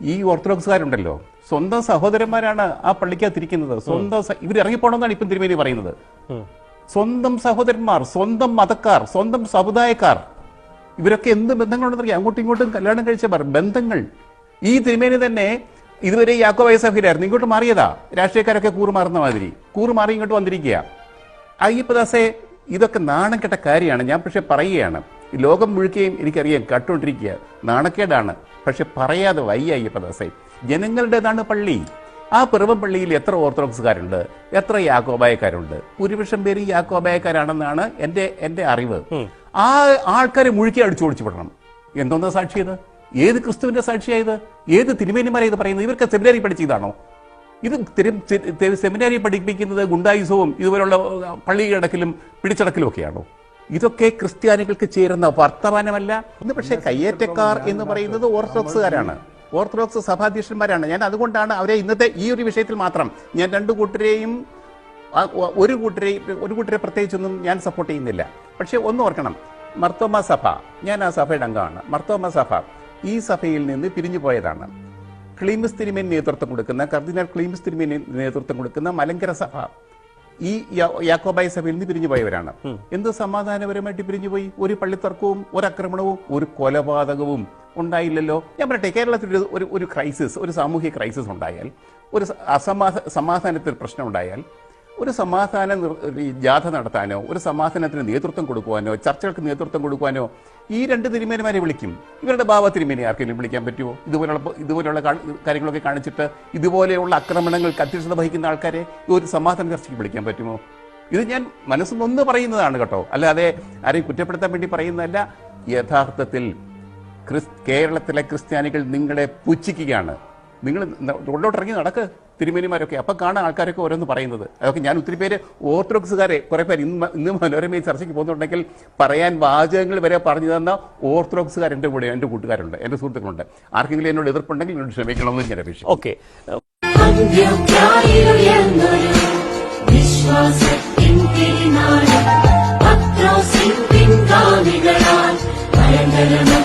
ഈ ഓർത്തഡോക്സുകാരുണ്ടല്ലോ. സ്വന്തം സഹോദരന്മാരാണ് ആ പള്ളിക്കകത്തിരിക്കുന്നത്. സ്വന്തം ഇവർ ഇറങ്ങിപ്പോണമെന്നാണ് ഇപ്പം തിരുമേനി പറയുന്നത്. സ്വന്തം സഹോദരന്മാർ സ്വന്തം മതക്കാർ സ്വന്തം സമുദായക്കാർ ഇവരൊക്കെ എന്ത് ബന്ധങ്ങളുണ്ടെന്നറിയാം? അങ്ങോട്ടും ഇങ്ങോട്ടും കല്യാണം കഴിച്ചവർ ബന്ധങ്ങൾ. ഈ തിരുമേനി തന്നെ ഇതുവരെ യാക്കോ സഭയിലായിരുന്നു. ഇങ്ങോട്ട് മാറിയതാ. രാഷ്ട്രീയക്കാരൊക്കെ കൂറുമാറുന്ന മാതിരി. കൂറുമാറി ഇങ്ങോട്ട് വന്നിരിക്കുക അയ്യപ്പദാസെ ഇതൊക്കെ നാണം കെട്ട കാര്യമാണ്. ഞാൻ പക്ഷെ പറയുകയാണ്. ലോകം മുഴുക്കുകയും എനിക്കറിയാം കട്ടുകൊണ്ടിരിക്കുക നാണക്കേടാണ്. പക്ഷെ പറയാതെ വയ്യ അയ്യപ്പദാസെ ജനങ്ങളുടേതാണ് പള്ളി. ആ പിറവം പള്ളിയിൽ എത്ര ഓർത്തഡോക്സുകാരുണ്ട്? എത്ര യാക്കോബായക്കാരുണ്ട്? ഭൂരിപക്ഷം പേര് യാക്കോബായക്കാരാണെന്നാണ് എന്റെ എന്റെ അറിവ്. ആ ആൾക്കാരെ മുഴുക്കി അടിച്ചു ഓടിച്ചു വിടണം എന്തോന്നാ സാക്ഷിയത് ഏത് ക്രിസ്തുവിന്റെ സാക്ഷിയായത്? ഏത് തിരുമേനിമാരെ ഇത് പറയുന്നത്? ഇവർക്ക് സെമിനാരി പഠിച്ചതാണോ? ഇത് സെമിനാരി പഠിപ്പിക്കുന്നത് ഗുണ്ടായുസവും ഇതുപോലുള്ള പള്ളി കിടക്കലും പിടിച്ചടക്കലും ഒക്കെയാണോ? ഇതൊക്കെ ക്രിസ്ത്യാനികൾക്ക് ചേരുന്ന വർത്തമാനമല്ല. ഇന്ന് പക്ഷേ കയ്യേറ്റക്കാർ എന്ന് പറയുന്നത് ഓർത്തഡോക്സുകാരാണ്. ഓർത്തഡോക്സ് സഭാധ്യക്ഷന്മാരാണ്. ഞാൻ അതുകൊണ്ടാണ് അവരെ ഇന്നത്തെ ഈ ഒരു വിഷയത്തിൽ മാത്രം ഞാൻ രണ്ടു കൂട്ടരെയും ഒരു കൂട്ടരെ ഒരു കൂട്ടരെ പ്രത്യേകിച്ചൊന്നും ഞാൻ സപ്പോർട്ട് ചെയ്യുന്നില്ല. പക്ഷേ ഒന്ന് ഓർക്കണം. മർത്തോമ സഭ ഞാൻ ആ സഭയുടെ അംഗമാണ്. മർത്തോമ സഭ ഈ സഭയിൽ നിന്ന് പിരിഞ്ഞു പോയതാണ്. ക്ലീമിസ് തിരുമേൻ നേതൃത്വം കൊടുക്കുന്ന കർദിനാൾ ക്ലീമിസ് തിരുമേൻ നേതൃത്വം കൊടുക്കുന്ന മലങ്കര സഭ. ഈ യാക്കോബായ സഭയിൽ നിന്ന് പിരിഞ്ഞു പോയവരാണ് എന്ത് സമാധാനപരമായിട്ട് പിരിഞ്ഞുപോയി? ഒരു പള്ളിത്തർക്കവും ഒരു ആക്രമണവും ഒരു കൊലപാതകവും ഉണ്ടായില്ലല്ലോ. ഞാൻ പറയട്ടെ കേരളത്തിൽ ഒരു- ഒരു ക്രൈസിസ് ഒരു സാമൂഹിക ക്രൈസിസ് ഉണ്ടായാൽ ഒരു അസമാധ സമാധാനത്തിൽ പ്രശ്നം ഉണ്ടായാൽ ഒരു സമാധാന ജാഥ നടത്താനോ ഒരു സമാധാനത്തിന് നേതൃത്വം കൊടുക്കുവാനോ ചർച്ചകൾക്ക് നേതൃത്വം കൊടുക്കുവാനോ ഈ രണ്ട് തിരുമേനിമാരെ വിളിക്കും. ഇവരുടെ ഭാവ തിരുമേനി ആർക്കെങ്കിലും വിളിക്കാൻ പറ്റുമോ ഇതുപോലുള്ള ഇതുപോലെയുള്ള കാര്യങ്ങളൊക്കെ കാണിച്ചിട്ട് ഇതുപോലെയുള്ള ആക്രമണങ്ങൾക്ക് അധ്യക്ഷത വഹിക്കുന്ന ആൾക്കാരെ ഒരു സമാധാന ചർച്ചയ്ക്ക് വിളിക്കാൻ പറ്റുമോ? ഇത് ഞാൻ മനസ്സുനൊന്ന് പറയുന്നതാണ് കേട്ടോ. അല്ലാതെ ആരെയും കുറ്റപ്പെടുത്താൻ വേണ്ടി പറയുന്നതല്ല. യഥാർത്ഥത്തിൽ ക്രിസ് കേരളത്തിലെ ക്രിസ്ത്യാനികൾ നിങ്ങളെ പുച്ഛിക്കുകയാണ്. നിങ്ങൾ റോഡിലോട്ട് ഇറങ്ങി നടക്ക്. തിരുമേനിമാരൊക്കെ. അപ്പം കാണാൻ ആൾക്കാരൊക്കെ ഓരോന്ന് പറയുന്നത്. അതൊക്കെ ഞാൻ ഒത്തിരി പേര് ഓർത്തഡോക്സുകാരെ കുറേ പേര് ഇന്ന് ഇന്ന് മനോരമയിൽ ചർച്ചയ്ക്ക് പോകുന്നുണ്ടെങ്കിൽ പറയാൻ വാചകങ്ങൾ വരെ പറഞ്ഞു തന്ന ഓർത്തഡോക്സുകാർ എന്റെ കൂടെ എന്റെ കൂട്ടുകാരുണ്ട് എന്റെ സുഹൃത്തുക്കളുണ്ട്. ആർക്കെങ്കിലും എന്നോട് എതിർപ്പുണ്ടെങ്കിൽ എന്നോട് ക്ഷമിക്കണമെന്ന് ഞാൻ അപേക്ഷിച്ചു ഓക്കെ. I'm gonna